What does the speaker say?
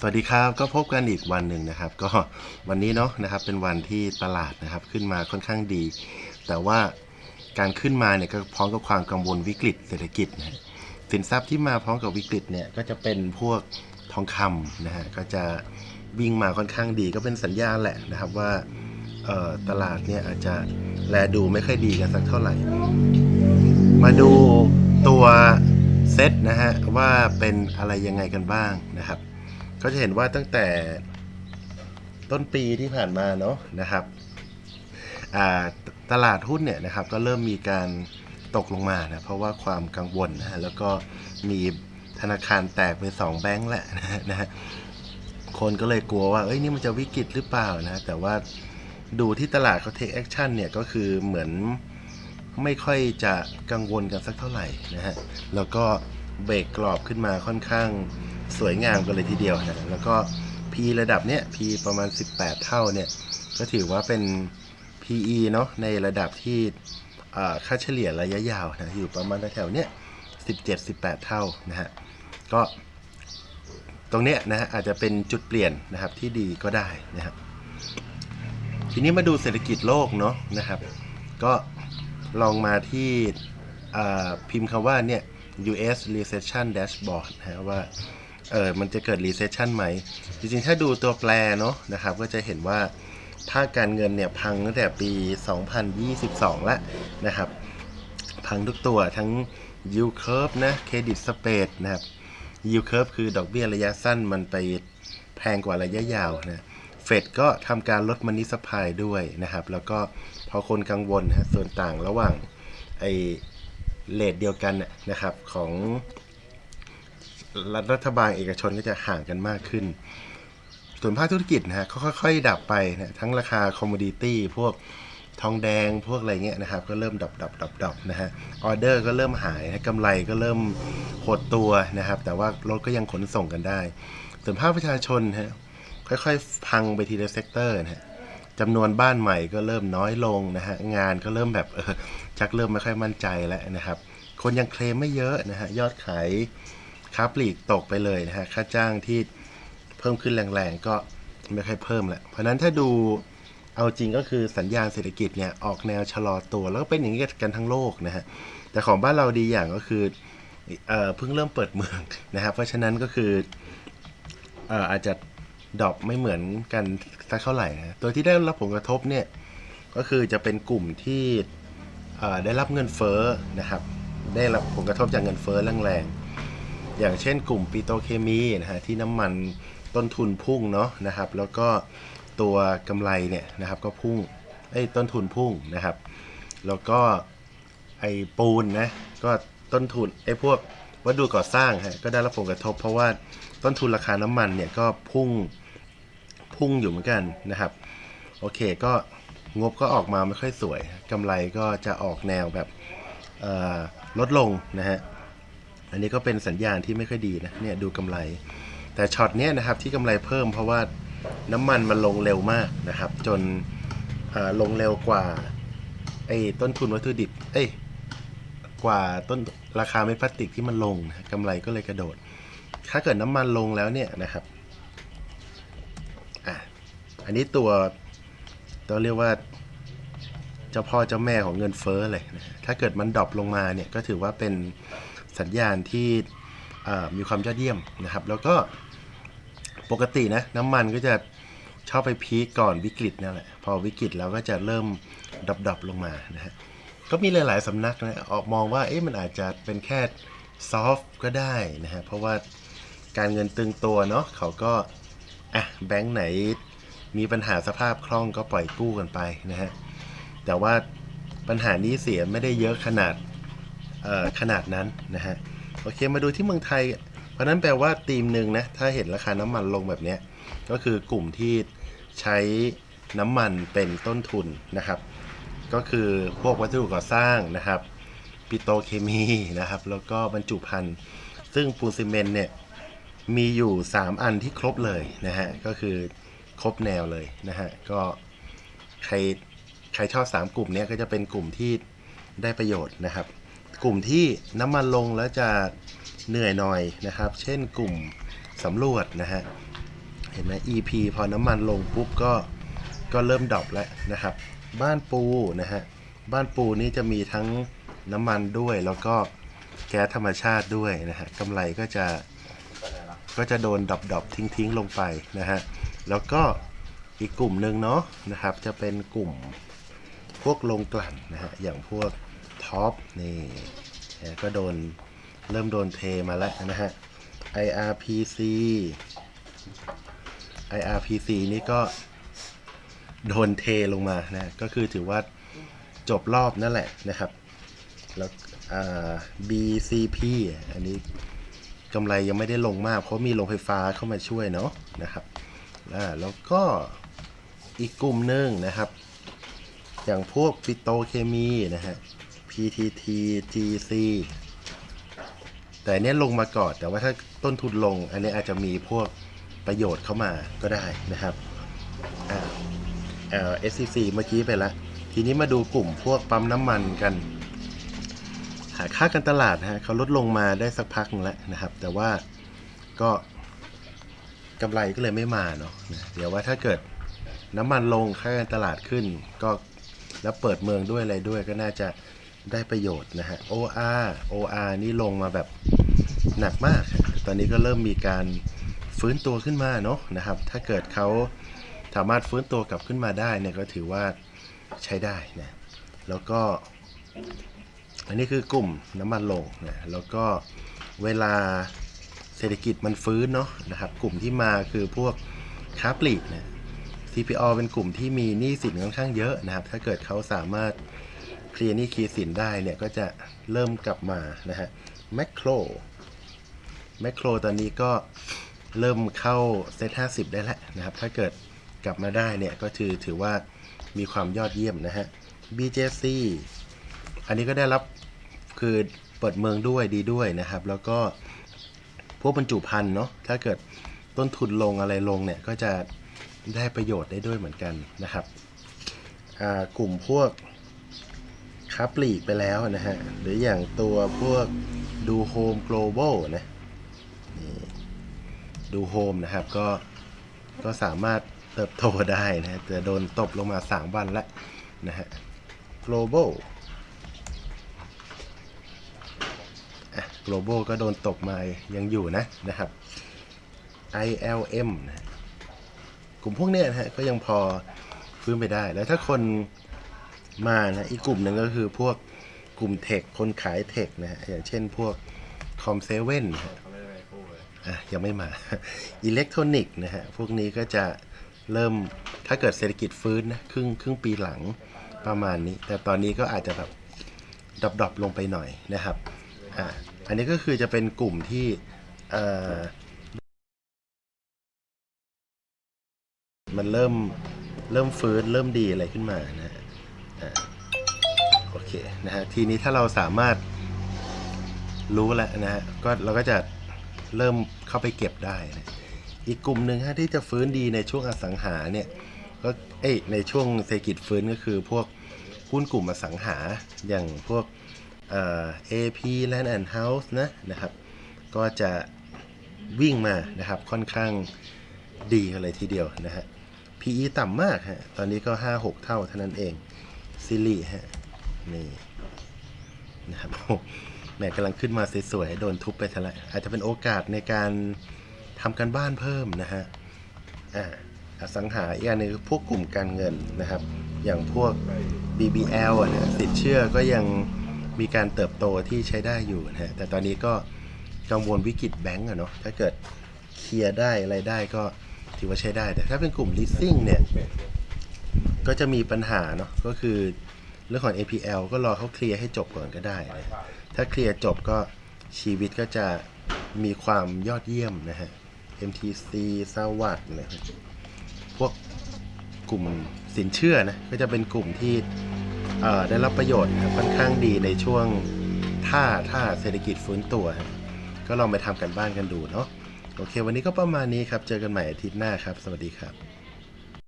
สวัสดีครับก็พบกันอีกวันหนึ่งนะครับ ก็วันนี้เนาะนะครับเป็นวันที่ตลาดนะครับขึ้นมาค่อนข้างดี แต่ว่าการขึ้นมาเนี่ยก็พร้อมกับความกังวลวิกฤตเศรษฐกิจนะสินทรัพย์ที่มาพร้อมกับวิกฤตเนี่ยก็จะเป็นพวกทองคำนะฮะก็จะวิ่งมาค่อนข้างดีก็เป็นสัญญาณแหละนะครับว่าตลาดเนี่ยอาจจะแลดูไม่ค่อยดีกันสักเท่าไหร่ มาดูตัวเซตนะฮะว่าเป็นอะไรยังไงกันบ้างนะครับ ก็จะเห็นว่าตั้งแต่ต้นปีที่ผ่านมาเนาะนะครับตลาดหุ้นเนี่ยนะครับก็เริ่มมีการตกลงมานะเพราะว่าความกังวลนะแล้วก็มีธนาคารแตกไปสองแบงก์แหละนะฮะนะฮะคนก็เลยกลัวว่าเอ้ยนี่มันจะวิกฤตหรือเปล่านะแต่ว่าดูที่ตลาดเขาเทคแอคชั่นเนี่ยก็คือเหมือนไม่ค่อยจะกังวลกันสักเท่าไหร่นะฮะแล้วก็เบรกกรอบขึ้นมาค่อนข้าง สวยงามกันเลยทีเดียวนะแล้วก็ P ระดับเนี้ย P ประมาณ 18 เท่าเนี่ยก็ถือว่าเป็น PE เนาะในระดับที่ค่าเฉลี่ยระยะยาวนะอยู่ประมาณแถวเนี้ย17-18 เท่านะฮะก็ตรงเนี้ยนะฮะอาจจะเป็นจุดเปลี่ยนนะครับที่ดีก็ได้นะครับทีนี้มาดูเศรษฐกิจโลกเนาะนะครับ ก็ลองมาที่พิมพ์คำว่าเนี่ย US recession dashboard นะว่า เออมันจะเกิด recession ไหม จริงๆ ถ้าดูตัวแปรเนาะนะครับ ก็จะเห็นว่าภาคการเงินเนี่ยพังตั้งแต่ปี 2022 แล้วนะครับ พังทุกตัวทั้ง yield curve นะ credit spread นะครับ yield curve คือดอกเบี้ยระยะสั้นมันไปแพงกว่าระยะยาวนะเฟดก็ทำการลดมันนิสพายด้วยนะครับ แล้วก็พอคนกังวลนะส่วนต่างระหว่างไอ้เลทเดียวกันนะครับของ รัฐบาลเอกชนก็จะห่างกันมากขึ้น ส่วนภาคธุรกิจนะฮะก็ค่อยๆ ดับไปนะทั้งราคาคอมมูดิตี้พวกทองแดงพวกอะไรเงี้ยนะครับ ก็เริ่มดับดับดับดับนะฮะออเดอร์ก็เริ่มหายนะกำไรก็เริ่มหดตัวนะครับ แต่ว่ารถก็ยังขนส่งกันได้ ส่วนภาคประชาชนฮะค่อยๆ พังไปทีละเซกเตอร์นะฮะจำนวนบ้านใหม่ก็เริ่มน้อยลงนะฮะงานก็เริ่มแบบเออชักเริ่มไม่ค่อยมั่นใจแล้วนะครับ คนยังเคลมไม่เยอะนะฮะยอดขาย ค้าปลีกตกไปเลยนะฮะค่าจ้างที่เพิ่มขึ้นแรงๆ ก็ไม่ค่อยเพิ่มแหละเพราะฉะนั้นถ้าดูเอาจริงก็คือสัญญาณเศรษฐกิจเนี่ยออกแนวชะลอตัว แล้วก็เป็นอย่างนี้กันทั้งโลกนะฮะแต่ของบ้านเราดีอย่างก็คือเออเพิ่งเริ่มเปิดเมืองนะครับ เพราะฉะนั้นก็คือเอออาจจะดรอปไม่เหมือนกันสักเท่าไหร่นะตัวที่ได้รับผลกระทบเนี่ยก็คือจะเป็นกลุ่มที่ได้รับเงินเฟ้อนะครับ ได้รับผลกระทบจากเงินเฟ้อแรงๆ อย่างเช่นกลุ่มปิโตเคมีนะฮะที่น้ำมันต้นทุนพุ่งเนาะนะครับ แล้วก็ตัวกำไรเนี่ยนะครับก็พุ่งไอ้ต้นทุนพุ่งนะครับ แล้วก็ไอ้ปูนนะก็ต้นทุนไอ้พวกวัสดุก่อสร้างฮะก็ได้รับผลกระทบ เพราะว่าต้นทุนราคาน้ำมันเนี่ยก็พุ่งพุ่งอยู่เหมือนกันนะครับ โอเคก็งบก็ออกมาไม่ค่อยสวยกำไรก็จะออกแนวแบบลดลงนะฮะ อันนี้ก็เป็นสัญญาณที่ไม่ค่อยดีนะเนี่ยดูกำไร แต่ช็อตเนี้ยนะครับที่กำไรเพิ่มเพราะว่าน้ำมันมันลงเร็วมากนะครับ จนลงเร็วกว่าไอ้ต้นทุนวัตถุดิบ เอ้ยกว่าต้นราคาเม็ดพลาสติกที่มันลงนะกำไรก็เลยกระโดด ถ้าเกิดน้ำมันลงแล้วเนี่ยนะครับอะอันนี้ตัวตัวเรียกว่าเจ้าพ่อเจ้าแม่ของเงินเฟ้อเลยนะถ้าเกิดมันดรอปลงมาเนี่ยก็ถือว่าเป็น สัญญาณที่มีความยอดเยี่ยมนะครับ แล้วก็ปกตินะน้ำมันก็จะชอบไปพีคก่อนวิกฤตนั่นแหละพอวิกฤตแล้วก็จะเริ่มดรอปๆลงมานะฮะก็มีหลาย ๆสำนักนะออกมองว่าเอ๊ะมันอาจจะเป็นแค่ซอฟก็ได้นะฮะเพราะว่าการเงินตึงตัวเนาะเขาก็อะแบงค์ไหนมีปัญหาสภาพคล่องก็ปล่อยกู้กันไปนะฮะแต่ว่าปัญหานี้เสียไม่ได้เยอะขนาด ขนาดนั้นนะฮะโอเคมาดูที่เมืองไทย เพราะนั้นแปลว่าธีมหนึ่งนะถ้าเห็นราคาน้ำมันลงแบบนี้ก็คือกลุ่มที่ใช้น้ำมันเป็นต้นทุนนะครับ ก็คือพวกวัสดุก่อสร้างนะครับปิโตเคมีนะครับ แล้วก็บรรจุภัณฑ์ ซึ่งปูนซีเมนต์เนี่ยมีอยู่ 3 อันที่ครบเลยนะฮะ ก็คือครบแนวเลยนะฮะ ก็ใครใครชอบ 3 กลุ่มนี้ก็จะเป็นกลุ่มที่ได้ประโยชน์นะครับ กลุ่มที่น้ำมันลงแล้วจะเหนื่อยหน่อยนะครับ เช่นกลุ่มสำรวจนะฮะ เห็นไหม EP พอน้ำมันลงปุ๊บก็ก็เริ่มดรอปแล้วนะครับ บ้านปูนะฮะ บ้านปูนี่จะมีทั้งน้ำมันด้วย แล้วก็แก๊สธรรมชาติด้วยนะฮะกำไรก็จะก็จะโดนดรอปดรอปทิ้งทิ้งๆลงไปนะฮะ แล้วก็อีกกลุ่มหนึ่งเนาะนะครับ จะเป็นกลุ่มพวกโรงกลั่นนะฮะ อย่างพวก ท็อปนี่ก็โดนเริ่มโดนเทมาแล้วนะฮะ IRPC IRPC นี่ก็โดนเทลงมานะ ก็คือถือว่าจบรอบนั่นแหละนะครับ แล้ว BCP อันนี้กำไรยังไม่ได้ลงมาก เพราะมีโรงไฟฟ้าเข้ามาช่วยเนาะนะครับแล้วก็อีกกลุ่มหนึ่งนะครับ อย่างพวกปิโตเคมีนะฮะ PTT GC แต่อันเนี้ยลงมาก่อน แต่ว่าถ้าต้นทุนลง อันนี้อาจจะมีพวกประโยชน์เข้ามาก็ได้นะครับอ่าอ่า SCC เมื่อกี้ไปแล้วทีนี้มาดูกลุ่มพวกปั๊มน้ำมันกันหาค่าการตลาดนะฮะเขาลดลงมาได้สักพักนึงแล้วนะครับ แต่ว่าก็กำไรก็เลยไม่มาเนาะนะเดี๋ยวว่าถ้าเกิดน้ำมันลงค่าการตลาดขึ้น ก็แล้วเปิดเมืองด้วยอะไรด้วยก็น่าจะ ได้ประโยชน์นะฮะ OR OR นี่ลงมาแบบหนักมาก ตอนนี้ก็เริ่มมีการฟื้นตัวขึ้นมาเนาะนะครับ ถ้าเกิดเขาสามารถฟื้นตัวกลับขึ้นมาได้เนี่ยก็ถือว่าใช้ได้นะ แล้วก็ อันนี้คือกลุ่มน้ำมันลงนะ แล้วก็เวลาเศรษฐกิจมันฟื้นเนาะนะครับ กลุ่มที่มาคือพวกค้าปลีกนะ CPO เป็นกลุ่มที่มีหนี้สินค่อนข้างเยอะนะครับ ถ้าเกิดเขาสามารถ เคลียร์นี้เคลียร์สินได้เนี่ยก็จะเริ่มกลับมานะฮะแมคโครแมคโครตอนนี้ก็เริ่มเข้าเซต50 ได้แล้วนะครับ ถ้าเกิดกลับมาได้เนี่ยก็ถือถือว่ามีความยอดเยี่ยมนะฮะ BJC อันนี้ก็ได้รับคือเปิดเมืองด้วยดีด้วยนะครับ แล้วก็พวกบรรจุภัณฑ์เนาะถ้าเกิดต้นทุนลงอะไรลงเนี่ยก็จะได้ประโยชน์ได้ด้วยเหมือนกันนะครับอ่ากลุ่มพวก ค้าปลีกไปแล้วนะฮะ หรืออย่างตัวพวกดูโฮม global นะนี่ดูโฮมนะครับก็ก็สามารถเติบโตได้นะฮะแต่โดนตบลงมา 3 วันแล้วนะฮะ global อะ global ก็โดนตกมายังอยู่นะนะครับ ILM นะกลุ่มพวกเนี้ยนะฮะก็ยังพอฟื้นไปได้ แล้วถ้าคน มานะอีกกลุ่มหนึ่งก็คือพวกกลุ่มเทคคนขายเทคนะฮะอย่างเช่นพวกคอมเซเว่นนะฮะอะยังไม่มาอิเล็กทรอนิกส์นะฮะพวกนี้ก็จะเริ่มถ้าเกิดเศรษฐกิจฟื้นนะครึ่งครึ่งปีหลังประมาณนี้ แต่ตอนนี้ก็อาจจะแบบดรอปๆลงไปหน่อยนะครับอะอันนี้ก็คือจะเป็นกลุ่มที่เอ่อมันเริ่มเริ่มฟื้นเริ่มดีอะไรขึ้นมานะฮะอะ โอเคนะฮะทีนี้ถ้าเราสามารถรู้แล้วนะฮะก็เราก็จะเริ่มเข้าไปเก็บได้นะอีกกลุ่มหนึ่งฮะที่จะฟื้นดีในช่วงอสังหาเนี่ยก็เอ้ในช่วงเศรษฐกิจฟื้นก็คือพวกหุ้นกลุ่มอสังหาอย่างพวกเอ่อ AP Land and House นะนะครับ ก็จะวิ่งมานะครับค่อนข้างดีกันเลยทีเดียวนะฮะ PE ต่ำมากฮะตอนนี้ก็ 5-6 เท่าเท่านั้นเอง ซิลี่ฮะ นี่นะครับโอ้แหม่กำลังขึ้นมาสวยๆโดนทุบไปทะละอาจจะเป็นโอกาสในการทำกันบ้านเพิ่มนะฮะอ่าอสังหาอีกอันนึงพวกกลุ่มการเงินนะครับ อย่างพวก BBL อะนะสินเชื่อก็ยังมีการเติบโตที่ใช้ได้อยู่นะฮะแต่ตอนนี้ก็กังวลวิกฤตแบงก์อะเนาะถ้าเกิดเคลียร์ได้อะไรได้ก็ถือว่าใช้ได้ แต่ถ้าเป็นกลุ่ม leasing เนี่ย ก็จะมีปัญหาเนาะก็คือเรื่องของ APL ก็รอเขาเคลียร์ให้จบก่อนก็ได้นะถ้าเคลียร์จบก็ชีวิตก็จะมีความยอดเยี่ยมนะฮะ MTC สวัสดนะครับพวกกลุ่มสินเชื่อนะก็จะเป็นกลุ่มที่ได้รับประโยชน์ค,ค่อนข้างดีในช่วงถ้าถ้าเศรษฐกิจฟื้นตัว ก็ลองไปทำกันบ้านกันดูเนาะโอเค วันนี้ก็ประมาณนี้ครับ เจอกันใหม่อาทิตย์หน้าครับ สวัสดีครับ